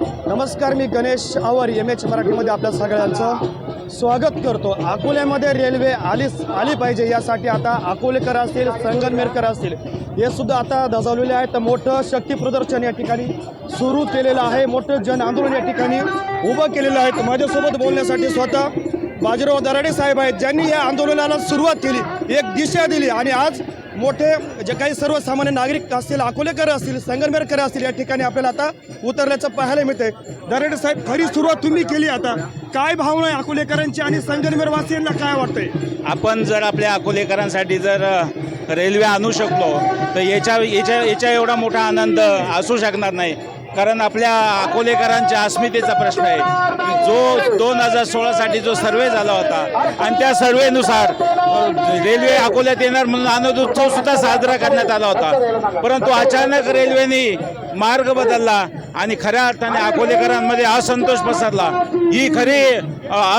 नमस्कार मी Ganesh Awari M H मराठीमध्ये आपल्या सगळ्यांचं स्वागत करतो. अकोल्यामध्ये रेल्वे आलीच आली पाहिजे यासाठी आता अकोलेकर असतील संगनमेरकर असतील हे सुद्धा आता धजावलेले आहेत. तर मोठं शक्ती प्रदर्शन या ठिकाणी सुरू केलेलं आहे. मोठं जन आंदोलन या ठिकाणी उभं केलेलं आहे. माझ्यासोबत बोलण्यासाठी स्वतः बाजीराव दराडे साहेब आहेत ज्यांनी या आंदोलनाला सुरुवात केली एक दिशा दिली. आणि आज मोठे जे काही सर्वसामान्य नागरिक असतील अकोलेकर असतील संगमेरकर असतील या ठिकाणी आपल्याला आता उतरल्याचं पाहायला मिळते दरेडे साहेब खरी सुरुवात तुम्ही केली आता. काय भावना आहे अकोलेकरांची आणि संगमेरवासियांना काय वाटतंय? आपण जर आपल्या अकोलेकरांसाठी जर रेल्वे आणू शकलो तर याच्या याच्या याच्या एवढा मोठा आनंद असू शकणार नाही. कारण आपल्या अकोलेकरांच्या अस्मितेचा प्रश्न आहे. जो दोन हजार सोळासाठी जो सर्वे झाला होता आणि त्या सर्वेनुसार रेल्वे अकोल्यात येणार म्हणून आनंद उत्सव सुद्धा साजरा करण्यात आला होता. परंतु अचानक रेल्वेने मार्ग बदलला आणि खऱ्या अर्थाने अकोलेकरांमध्ये असंतोष पसरला. ही खरी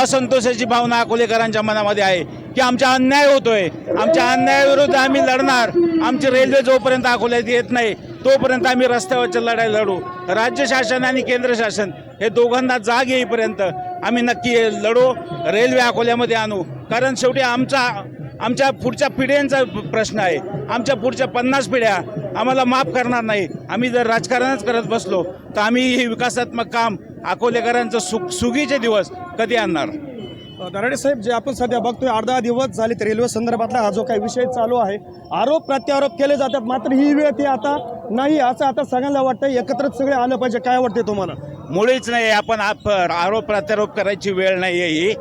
असंतोषाची भावना अकोलेकरांच्या मनामध्ये आहे की आमचा अन्याय होतोय. आमच्या अन्यायाविरुद्ध आम्ही लढणार. आमची रेल्वे जोपर्यंत अकोल्यात येत नाही तोपर्यंत आम्ही रस्त्यावरच्या लढाई लढू. राज्य शासन आणि केंद्र शासन हे दोघांना जाग येईपर्यंत आम्ही नक्की लढो रेल्वे अकोल्यामध्ये आणू. कारण शेवटी आमचा आमच्या पुढच्या पिढ्यांचा प्रश्न आहे. आमच्या पुढच्या पन्नास पिढ्या आम्हाला माफ करणार नाही. आम्ही जर राजकारणच करत बसलो तर आम्ही हे विकासात्मक काम अकोलेकरांचं सुख सुगीचे दिवस कधी आणणार? दराडे साहेब जे आपण सध्या बघतोय अर्धा दिवस झाले तर रेल्वे संदर्भातला हा जो काही विषय चालू आहे आरोप प्रत्यारोप केले जातात मात्र ही वेळ ती आता नाही असं आता सगळ्यांना वाटतं एकत्रच सगळे आलं पाहिजे काय वाटते तुम्हाला? मुळीच नाही आपण आप- आरोप प्रत्यारोप करायची वेळ नाही आहे ही.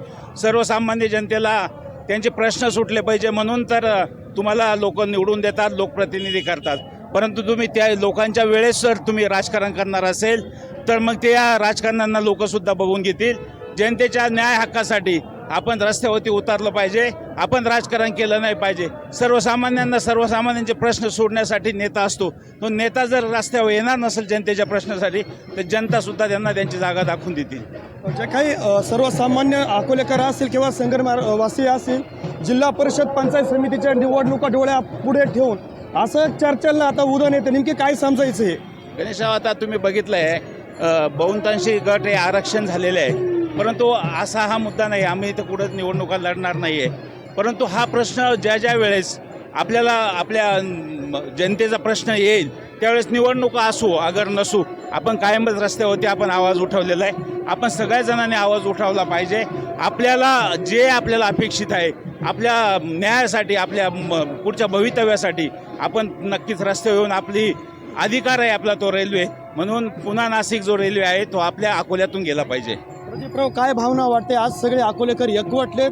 सर्वसामान्य जनतेला त्यांचे प्रश्न सुटले पाहिजे म्हणून तर तुम्हाला लोक निवडून देतात लोकप्रतिनिधी करतात. परंतु तुम्ही त्या लोकांच्या वेळेस जर तुम्ही राजकारण करणार असेल तर मग त्या राजकारण्यांना लोकसुद्धा बघून घेतील. जनतेच्या न्याय हक्कासाठी आपण रस्त्यावरती उतरलं पाहिजे. आपण राजकारण केलं नाही पाहिजे. सर्वसामान्यांना सर्वसामान्यांचे प्रश्न सोडण्यासाठी नेता असतो. तो नेता जर रस्त्यावर येणार नसेल जनतेच्या प्रश्नासाठी तर जनतासुद्धा त्यांना त्यांची जागा दाखवून देतील. जे काही सर्वसामान्य अकोलेकर असतील किंवा संगमनेर वासी असतील जिल्हा परिषद पंचायत समितीच्या निवडणुका डोळ्या पुढे ठेवून असं चर्चेला आता उदय येते. नेमके काय समजायचं हे? गणेशराव आता तुम्ही बघितलं आहे बहुतांशी गट हे आरक्षण झालेले आहे परंतु असा हा मुद्दा नाही आम्ही इथं कुठं निवडणुका लढणार नाही आहे परंतु हा प्रश्न ज्या ज्या वेळेस आपल्याला आपल्या जनतेचा प्रश्न येईल त्यावेळेस निवडणुका असू अगर नसू आपण कायमच रस्त्यावरती आपण आवाज उठवलेला आहे. आपण सगळ्या जणांनी आवाज उठवला पाहिजे. आपल्याला जे आपल्याला अपेक्षित आहे आपल्या न्यायासाठी आपल्या पुढच्या भवितव्यासाठी आपण नक्कीच रस्त्यावर येऊन आपली अधिकार आहे आपला तो रेल्वे. म्हणून पुन्हा नाशिक जो रेल्वे आहे तो आपल्या अकोल्यातून गेला पाहिजे. प्रदीपराव काय भावना वाटते? आज सगळे अकोलेकर एकवटलेत.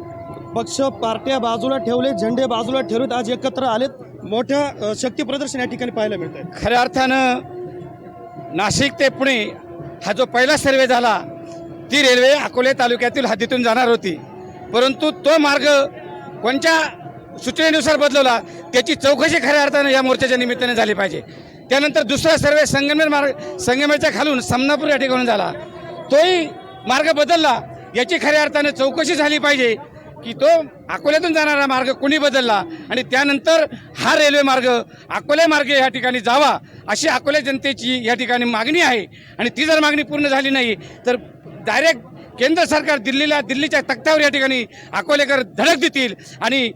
पक्ष पार्ट्या बाजूला ठेवले झेंडे बाजूला ठेवलेत आज एकत्र आलेत. मोठ्या शक्ती प्रदर्शन या ठिकाणी पाहायला मिळत आहे खऱ्या अर्थानं नाशिक ते पुणे हा जो पहिला सर्वे झाला ती रेल्वे अकोले तालुक्यातील हद्दीतून जाणार होती. परंतु तो मार्ग कोणत्या सूचनेनुसार बदलवला त्याची चौकशी खऱ्या अर्थानं या मोर्चाच्या निमित्ताने झाली पाहिजे. त्यानंतर दुसरा सर्वे संगमेर मार्ग संगमेरच्या खालून समनापूर या ठिकाणी झाला. तोही मार्ग बदलला. याची खऱ्या अर्थाने चौकशी झाली पाहिजे की तो अकोल्यातून जाणारा मार्ग कोणी बदलला आणि त्यानंतर हा रेल्वे मार्ग अकोले मार्ग या ठिकाणी जावा अशी अकोले जनतेची या ठिकाणी मागणी आहे. आणि ती जर मागणी पूर्ण झाली नाही तर डायरेक्ट केंद्र सरकार दिल्लीला दिल्लीच्या तख्त्यावर या ठिकाणी अकोलेकर धडक देतील आणि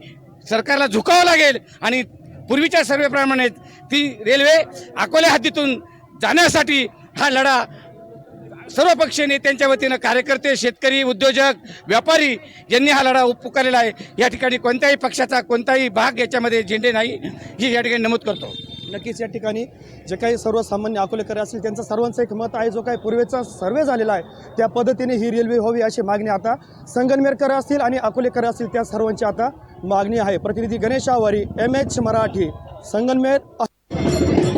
सरकारला झुकावं लागेल. आणि पूर्वीच्या सर्वेप्रमाणे ती रेल्वे अकोले हद्दीतून जाण्यासाठी हा लढा सर्व पक्षीय नेत्यांच्या वतीनं कार्यकर्ते शेतकरी उद्योजक व्यापारी यांनी हा लढा पुकारलेला आहे या ठिकाणी कोणत्याही पक्षाचा कोणताही भाग याच्यामध्ये झेंडे नाही ही या ठिकाणी नमूद करतो. नक्कीच या ठिकाणी जे काही सर्वसामान्य अकोलेकर असतील त्यांचं सर्वांचं एक मत आहे जो काही पूर्वेचा सर्वे झालेला आहे त्या पद्धतीने ही रेल्वे व्हावी अशी मागणी आता संगनमेरकर असतील आणि अकोलेकर असतील त्या सर्वांची आता मागणी आहे. प्रतिनिधी गणेश आवारी एम एच मराठी संगनमेर